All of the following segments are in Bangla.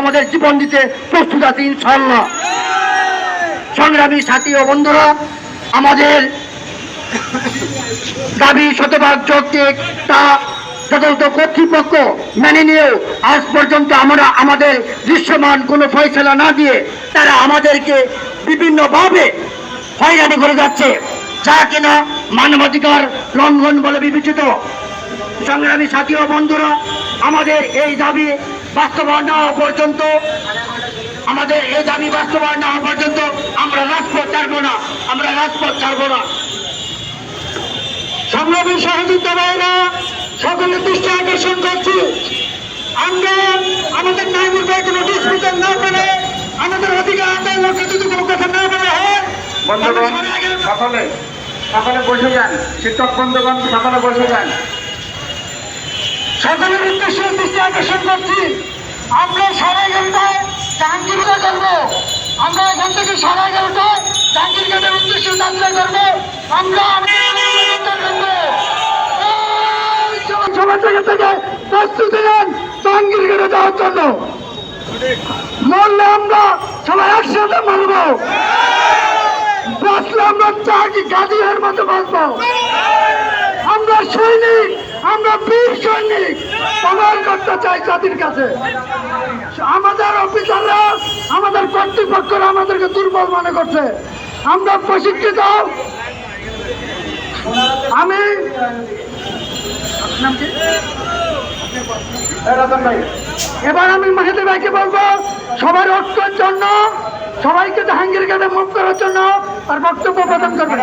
আমাদের জীবন দিতে প্রস্তুত আছি ইনশাল্লাহ সংগ্রামী সাথী ও বন্ধুরা, আমাদের দাবি শতভাগ যৌক্তিক তা যথাযথ কর্তৃপক্ষ মেনে নিয়েও আজ পর্যন্ত আমরা আমাদের দৃশ্যমান কোনো ফয়সলা না দিয়ে তারা আমাদেরকে বিভিন্নভাবে হয়রানি করে যাচ্ছে। যা কিনা মানবাধিকার লঙ্ঘন বলে বিবেচিত। সংগ্রামী সাথী ও বন্ধুরা, আমাদের এই দাবি বাস্তবায়ন না হওয়া পর্যন্ত আমাদের এই দাবি বাস্তবায়ন না হওয়া পর্যন্ত আমরা রাজপথ ছাড়বো না আমরা রাজপথ ছাড়বো না। সংগ্রামী সহযোগিতা ভাইরা সকলে দৃষ্টি আকর্ষণ করছি। আমরা আমাদের নাইমুর ভাইকে নোটিশ দিতে না পেরে আমাদের অধিকার আদায়ের লক্ষ্যে যদি কোনো কথা না বলা হয় বন্ধুগণ সকলে সকলে বসে যান। শিক্ষক বন্ধুগণ সকলে বসে যান। সকলের উদ্দেশ্যে দৃষ্টি আকর্ষণ করছি। আমরা সাড়ে এগারোটায় জাহাঙ্গীরকে করব। আমরা এখান থেকে সাড়ে এগারোটায় জাহাঙ্গীর গেটের উদ্দেশ্যে যাত্রা করব। আমরা জায়গা থেকে যাওয়ার জন্য। আমরা মতো আমরা সৈনিক আমরা বীর সৈনিক, প্রমাণ করতে চাই জাতির কাছে। আমাদের অফিসাররা আমাদের কর্তৃপক্ষরা আমাদেরকে দুর্বল মনে করছে। আমরা প্রশিক্ষিত। আমি এবার আমি মাহিদি ভাইকে বলব, সবার ঐক্যের জন্য, সবাইকে জাহাঙ্গীর গেটে মুখ করার জন্য আর বক্তব্য প্রদান করবে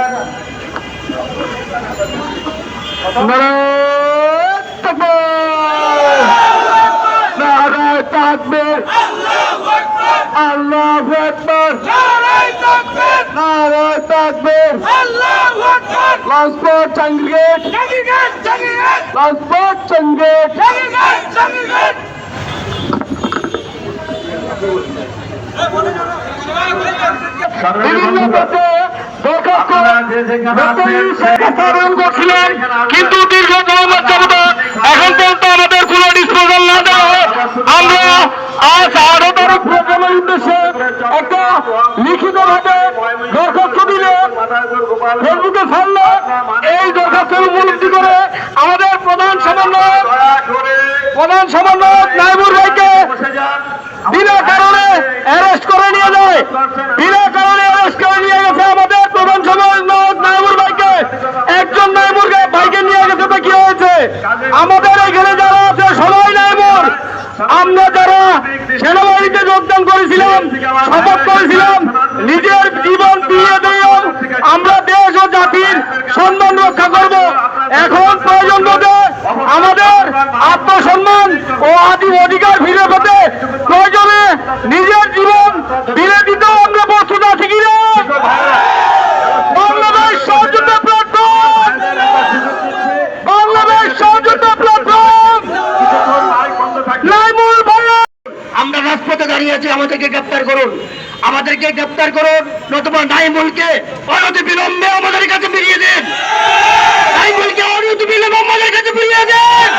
আল্লাহ আকবার। নারায় তাকবীর। কিন্তু দীর্ঘ এখন পর্যন্ত আমাদের কোন ডিসপোজাল না দেওয়া আমরা আজ আরও উদ্দেশ্যে একটা লিখিত ভাবে দরখাস্ত দিলে ফেসবুকে ছাড়লে এই দরখাস্তের উপলব্ধি করে আমাদের প্রধান সমন্বয়ক প্রধান সমন্বয়ক নাইবুর ভাইকে বিনা কারণে অ্যারেস্ট করে নিয়ে যায়। বিনা কারণে অ্যারেস্ট করে নিয়ে গেছে আমাদের প্রধান সমন্বয়ক নাইবুর ভাইকে। একজন নাইবুর ভাইকে নিয়ে গেছে তো কি হয়েছে? আমাদের এখানে যারা আছে সবাই নাইবুর আমরা যারা সেনাবাহিনীতে যোগদান করেছিলাম, শপথ করেছিলাম, নিজের জীবন দিয়ে দিলাম আমরা দেশ ও জাতির সম্মান রক্ষা করব। এখন প্রয়োজন আমাদের আত্মসম্মান ও আদি অধিকার ফিরে পেতে প্রয়োজনে নিজের জীবন ফিরে দিতেও আমরা প্রস্তুত আছি কিনা বাংলাদেশ সহযোগিতা প্ল্যাটফর্ম বাংলাদেশ সহযোগিতা প্ল্যাটফর্ম নাইমুল ভাইয়া আমরা রাজপথে দাঁড়িয়ে আছি আমাদেরকে গ্রেপ্তার করুন। আমাদেরকে গ্রেপ্তার করুন, নতুবা নাইমুলকে অনতি বিলম্বে আমাদের কাছে ফিরিয়ে দেন। নাইমুলকে অনতি বিলম্বে আমাদের কাছে ফিরিয়ে দেন।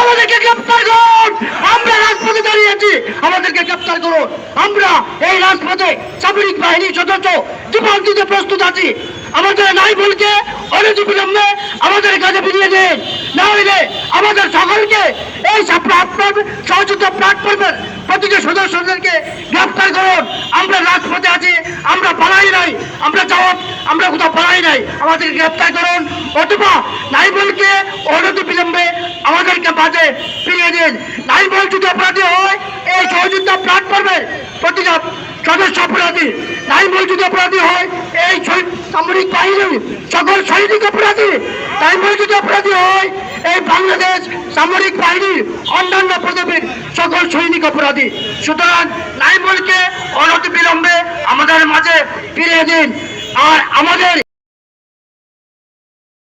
আমাদেরকে গ্রেপ্তার করুন। আমরা রাজপথে দাঁড়িয়ে আছি, আমাদেরকে গ্রেপ্তার করুন। আমরা এই রাজপথে সামরিক বাহিনীর সদস্য জীবন দিতে প্রস্তুত আছি। আমাদের নাইমুলকে অনতি বিলম্বে আমাদের কাছে ফিরিয়ে দেন। না হইলে আমাদের সকলকে এই সহযোগিতা প্ল্যাটফর্মের প্রতিটি সদস্যদেরকে গ্রেফতার করুন। আমরা রাজপথে আছি, আমরা পালাই নাই, আমরা যাওয়া আমরা কোথাও পালাই নাই। আমাদেরকে গ্রেফতার করুন। অথবা নাইবলকে অনতি বিলম্বে আমাদেরকে বাজে ফিরিয়ে দিন। নাইবল যদি অপরাধী হয়, এই সহযোগিতা প্ল্যাটফর্মের প্রতিটা সদস্য অপরাধী। নাইবল যদি অপরাধী হয়, এই সামরিক বাহিনীর সকল সৈনিক অপরাধী। নাইবল যদি অপরাধী হয় এই বাংলাদেশ সামরিক বাহিনীর অন্যান্য পদবীর সকল সৈনিক অপরাধী। সুতরাং নাইবলকে অনতি বিলম্বে আমাদের মাঝে ফিরিয়ে দিন। আর আমাদের